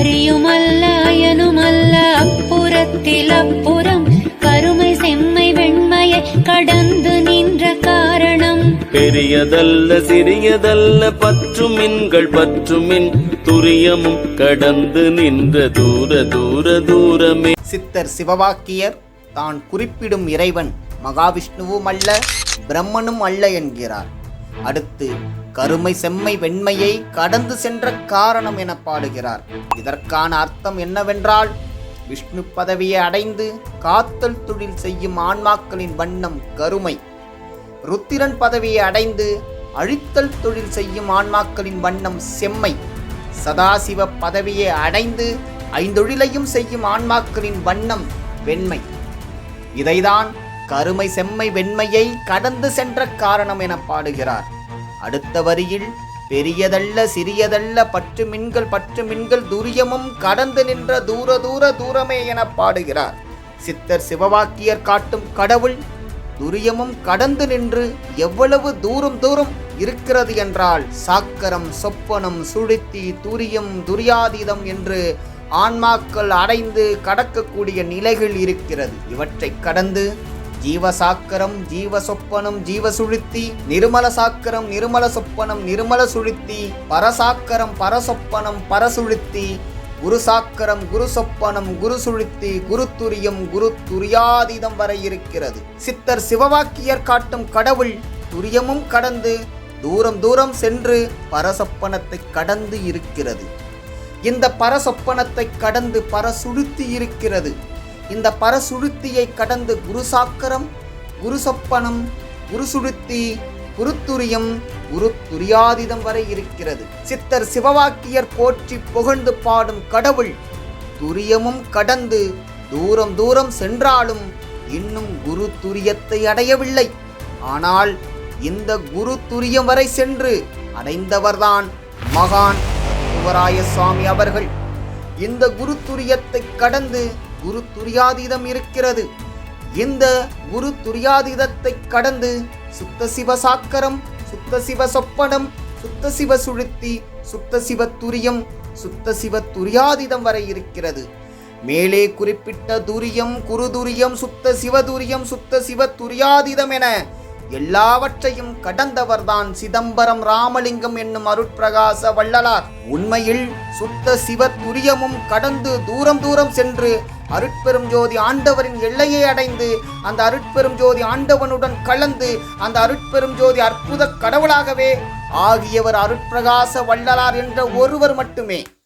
அரியுமல்ல அயனுமல்ல அப்புறத்தில் அப்புறம் கருமை செம்மை வெண்மையை கடந்து நின்ற காரணம். பெரியதல்ல சிறியதல்ல பற்றுமின்கள் பற்றுமின் துரியமும் கடந்து நின்ற தூர தூர தூரமே. சித்தர் சிவவாக்கியர் தான் குறிப்பிடும் இறைவன் மகாவிஷ்ணுவும் அல்ல பிரம்மனும் அல்ல என்கிறார். அடுத்து கருமை செம்மை வெண்மையை கடந்து சென்ற காரணம் என பாடுகிறார். இதற்கான அர்த்தம் என்னவென்றால் விஷ்ணு பதவியை அடைந்து காத்தல் தொழில் செய்யும் ஆன்மாக்களின் வண்ணம் கருமை. ருத்திரன் பதவியை அடைந்து அழித்தல் தொழில் செய்யும் ஆன்மாக்களின் வண்ணம் செம்மை. சதாசிவ பதவியை அடைந்து ஐந்தொழிலையும் செய்யும் ஆன்மாக்களின் வண்ணம் வெண்மை. இதைதான் கருமை செம்மை வெண்மையை கடந்து சென்ற காரணம் என பாடுகிறார். அடுத்த வரியில் பெரியதல்ல சிறியதல்ல பற்று மின்கள் பற்று மின்கள் துரியமும் கடந்து நின்ற தூர தூர தூரமே என பாடுகிறார். சித்தர் சிவவாக்கியர் காட்டும் கடவுள் துரியமும் கடந்து நின்று எவ்வளவு தூரம் தூரம் இருக்கிறது என்றால் சாக்கரம் சொப்பனம் சுழித்தி துரியம் துரியாதீதம் என்று ஆன்மாக்கள் அடைந்து கடக்கக்கூடிய நிலைகள் இருக்கிறது. இவற்றை கடந்து ஜீவசாக்கரம் ஜீவசொப்பனம் ஜீவசுழித்தி நிருமல சாக்கரம் நிருமல சொப்பனம் நிருமல சுழித்தி பரசாக்கரம் பரசொப்பனம் பரசுழித்தி குரு சாக்கரம் குரு சொப்பனம் குரு சுழித்தி குரு துரியம் குரு துரியாதீதம் வரை இருக்கிறது. சித்தர் சிவவாக்கியர் காட்டும் கடவுள் துரியமும் கடந்து தூரம் தூரம் சென்று பரசொப்பனத்தை கடந்து இருக்கிறது. இந்த பரசொப்பனத்தை கடந்து பரசுழுத்தி இருக்கிறது. இந்த பரசுழுத்தியை கடந்து குருசாக்கரம் குருசப்பனம் குருசுழுத்தி குரு குருத்துரியம் குருத்துரியாதிதம் வரை இருக்கிறது. சித்தர் சிவவாக்கியர் போற்றி புகழ்ந்து பாடும் கடவுள் துரியமும் கடந்து தூரம் தூரம் சென்றாலும் இன்னும் குரு துரியத்தை அடையவில்லை. ஆனால் இந்த குரு துரியம் வரை சென்று அடைந்தவர்தான் மகான் சிவராய சுவாமி அவர்கள். இந்த குரு துரியத்தை கடந்து குரு துரியாதீதம் இருக்கிறது. இந்த குரு துரியாதீதத்தை கடந்து சுத்த சிவ சாக்கரம் சுத்த சிவ சொப்பனம் சுத்த சிவ சுழுத்தி சுத்த சிவ துரியம் சுத்த சிவ துரியாதீதம் வரை இருக்கிறது. மேலே குறிப்பிட்ட துரியம் குருதுரியம் சுத்த சிவதுரியம் சுத்த சிவ துரியாதீதம் என எல்லாவற்றையும் கடந்தவர்தான் சிதம்பரம் ராமலிங்கம் என்னும் அருட்பிரகாச வள்ளலார். உண்மையில் சுத்த சிவ துரியமும் கடந்து தூரம் தூரம் சென்று அருட்பெரும் ஜோதி ஆண்டவரின் எல்லையை அடைந்து அந்த அருட்பெரும் ஜோதி ஆண்டவனுடன் கலந்து அந்த அருட்பெரும் ஜோதி அற்புத கடவுளாகவே ஆகியவர் அருட்பிரகாச வள்ளலார் என்ற ஒருவர் மட்டுமே.